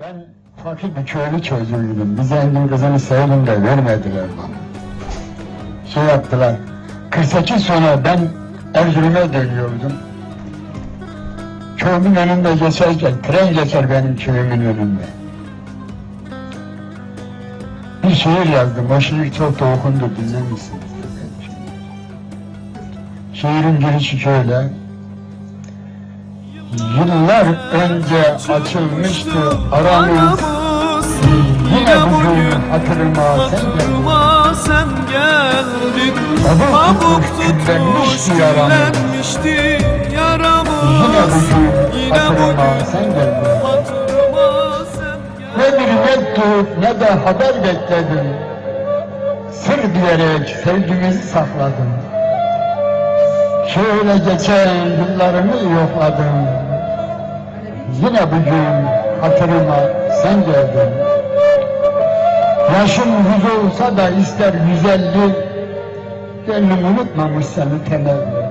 Ben fakir bir köylü çocuğuydum. Bir zengin kızını sevdim de vermediler bana. Şey yaptılar. 48 sonra ben Erzurum'a dönüyordum. Köyümün önünde geçerken, tren geçer benim köyümün önünde. Bir şiir yazdım, o şiir çok da okundu, dinler misiniz? Şiirin girişi şöyle. Yıllar önce açılmıştı aramız. Yine bugün hatırıma sen geldin. Kabuk tutmuş, küllenmişti yaramız. Yine bugün hatırıma sen geldin. Ne bir mektup ne de haber bekledim. Sır diyerek sevgimizi sakladım. Şöyle geçen yıllarımı yokladım. Yine bugün hatırıma sen geldin. Yaşım yüz olsa da ister yüz elli, gönlüm unutmamış seni temelli.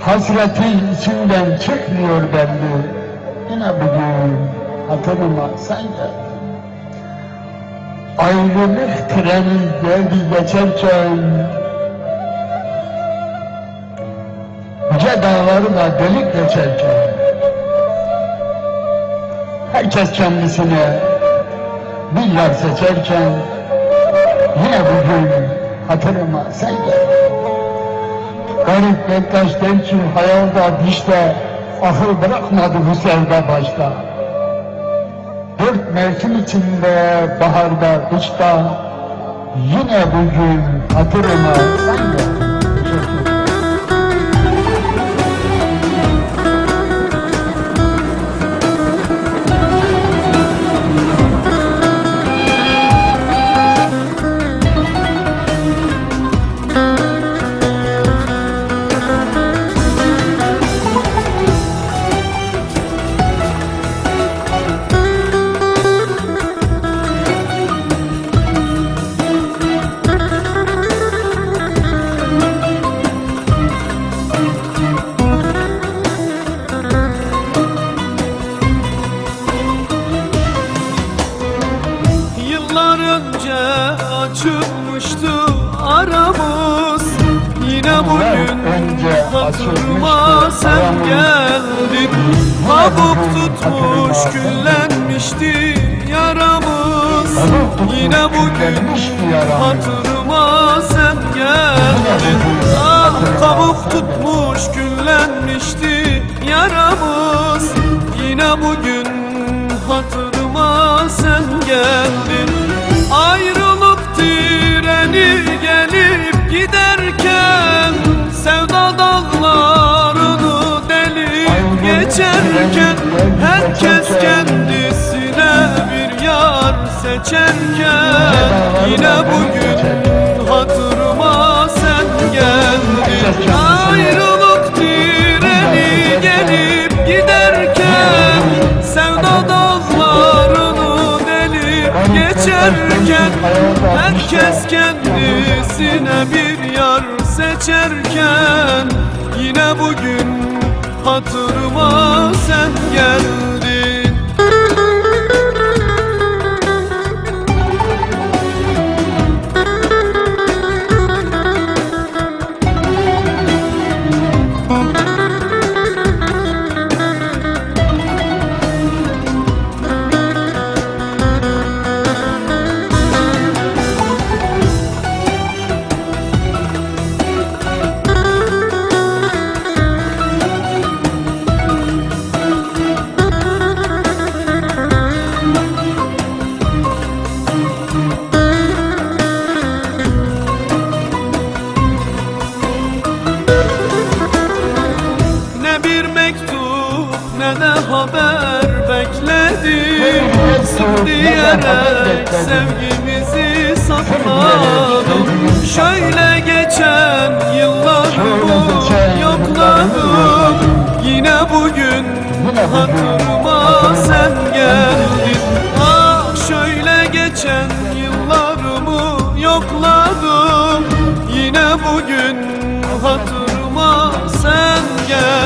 Hasreti içimden çıkmıyor belli. Yine bugün hatırıma sen geldin. Ayrılık treni geldi geçerken Yüce dağları da delik geçerken Herkes kendisine bir yar seçerken Yine bugün hatırıma sen geldin. Garip Bektaş der ki hayalda dişte Akıl bırakmadı bu sevda başta Dört mevsim içinde baharda kışta Yine bugün hatırıma sen geldin. Teşekkür ederim. Açılmıştı sen geldin Kabuk tutmuş küllenmişti yaramız. Yine bugün hatırıma sen geldin. Ah kabuk tutmuş küllenmişti yaramız. Yine bugün hatırıma sen geldin yar seçerken Yine bugün hatırıma sen geldin. Ayrılık treni gelip giderken Sevda dağlarını delip geçerken Herkes kendisine bir yar seçerken Yine bugün hatırıma sen haber bekledim. Diyerek sevgimizi sakladım. Şöyle geçen yıllarımı yokladım. Yine bugün hatırıma sen geldin. Ah şöyle geçen yıllarımı yokladım. Yine bugün hatırıma sen geldin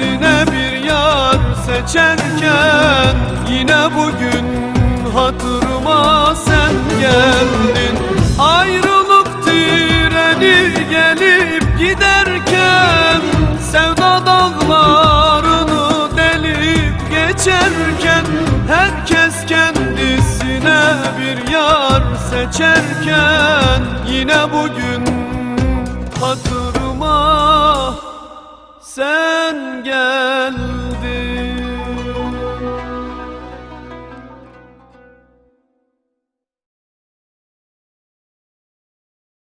kendisine bir yar seçerken Yine bugün hatırıma sen geldin. Ayrılık treni gelip giderken Sevda dağlarını delip geçerken Herkes kendisine bir yar seçerken Yine bugün hatırıma